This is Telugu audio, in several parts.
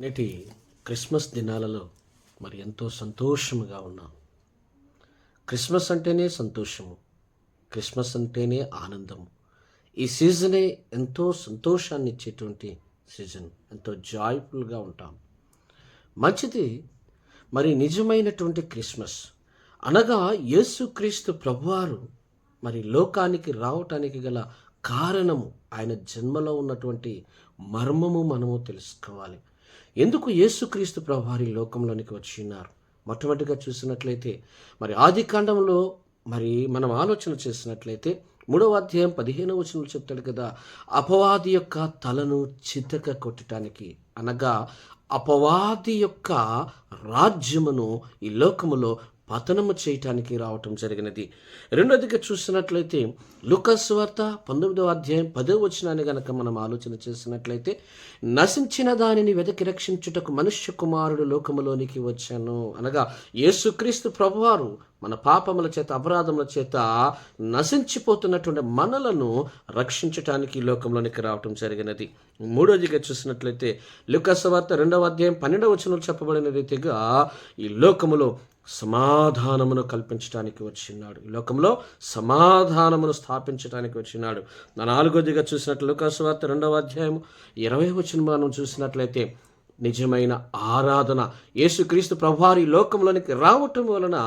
నేటి క్రిస్మస్ దినాలలో మరి ఎంతో సంతోషముగా ఉన్నాం. క్రిస్మస్ అంటేనే సంతోషము. క్రిస్మస్ అంటేనే ఆనందము. ఈ సీజనే ఎంతో సంతోషాన్ని ఇచ్చేటువంటి సీజన్. ఎంతో జాయ్ఫుల్గా ఉంటాం. మంచిది మరి నిజమైనటువంటి క్రిస్మస్. అనగా యేసుక్రీస్తు ప్రభువారు మరి లోకానికి రావటానికి గల కారణము ఆయన జన్మలో ఉన్నటువంటి మర్మము మనము తెలుసుకోవాలి. ఎందుకు యేసుక్రీస్తు ప్రభువారి లోకంలోనికి వచ్చి ఉన్నారు? మొట్టమొదటిగా చూసినట్లయితే మరి ఆది కాండంలో మరి మనం ఆలోచన చేసినట్లయితే మూడవ అధ్యాయం పదిహేనవ వచనంలో చెప్తాడు కదా అపవాది యొక్క తలను చితక కొట్టడానికి అనగా అపవాది యొక్క రాజ్యమును ఈ లోకములో పతనము చేయటానికి రావటం జరిగినది. రెండోదిగా చూసినట్లయితే లుకస్ వార్త పంతొమ్మిదవ అధ్యాయం పదవ వచనాన్ని గనక మనం ఆలోచన చేసినట్లయితే నశించిన దానిని వెదకి రక్షించుటకు మనుష్య కుమారుడు లోకములోనికి వచ్చాను అనగా యేసుక్రీస్తు ప్రభువారు మన పాపముల చేత అపరాధముల చేత నశించిపోతున్నటువంటి మనలను రక్షించటానికి ఈ లోకంలోనికి రావటం జరిగినది. మూడోదిగా చూసినట్లయితే లుకస్ వార్త రెండవ అధ్యాయం పన్నెండవ వచనంలో చెప్పబడిన రీతిగా ఈ లోకములో సమాధానమును కల్పించడానికి వచ్చినాడు. ఈ లోకంలో సమాధానమును స్థాపించడానికి వచ్చినాడు. నా నాలుగోదిగా చూసినట్లు లుకాసువార్త రెండవ అధ్యాయం ఇరవై వచ్చిన మనం చూసినట్లయితే నిజమైన ఆరాధన. యేసుక్రీస్తు ప్రభువారి లోకంలోనికి రావటం వలన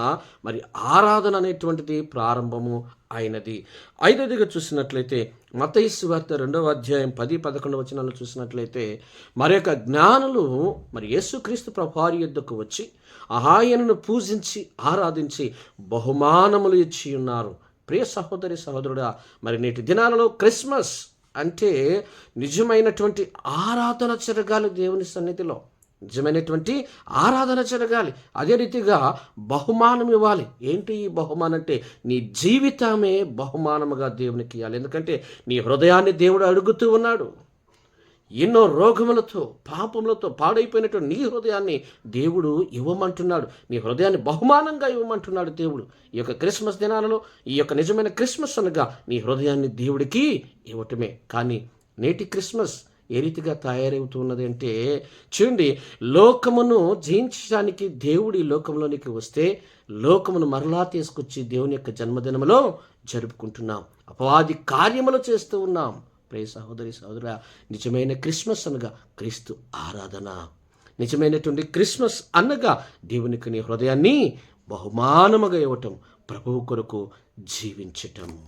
మరి ఆరాధన అనేటువంటిది ప్రారంభము అయినది. ఐదవదిగా చూసినట్లయితే మతయిస్సు వార్త రెండవ అధ్యాయం పది పదకొండు వచనాలు చూసినట్లయితే మరొక జ్ఞానులు మరి యేసుక్రీస్తు ప్రభువారి యుద్ధకు వచ్చి ఆయనను పూజించి ఆరాధించి బహుమానములు ఇచ్చి ఉన్నారు ప్రియ సహోదరి సహోదరుడా మరి నేటి దినాలలో క్రిస్మస్ అంటే నిజమైనటువంటి ఆరాధన జరగాలి దేవుని సన్నిధిలో. నిజమైనటువంటి ఆరాధన జరగాలి. అదే రీతిగా బహుమానం ఇవ్వాలి. ఏంటి ఈ బహుమానం అంటే నీ జీవితమే బహుమానముగా దేవునికి ఇవ్వాలి ఎందుకంటే నీ హృదయాన్ని దేవుడు అడుగుతూ ఉన్నాడు. ఎన్నో రోగములతో పాపములతో పాడైపోయినటువంటి నీ హృదయాన్ని దేవుడు ఇవ్వమంటున్నాడు. నీ హృదయాన్ని బహుమానంగా ఇవ్వమంటున్నాడు దేవుడు. ఈ యొక్క క్రిస్మస్ దినాలలో ఈ యొక్క నిజమైన క్రిస్మస్ అనగా నీ హృదయాన్ని దేవుడికి ఇవ్వటమే. కానీ నేటి క్రిస్మస్ ఏ రీతిగా తయారవుతున్నది అంటే చూడండి లోకమును జయించడానికి దేవుడి లోకంలోనికి వస్తే లోకమును మరలా తీసుకొచ్చి దేవుని యొక్క జన్మదినములో జరుపుకుంటున్నాం. అపవాది కార్యములు చేస్తూ ఉన్నాం. ప్రే సహోదరి సహోదర నిజమైన క్రిస్మస్ అనగా క్రీస్తు ఆరాధన. నిజమైనటువంటి క్రిస్మస్ అనగా దేవునికి నీ హృదయాన్ని బహుమానముగా ఇవ్వటం ప్రభువు కొరకు జీవించటం.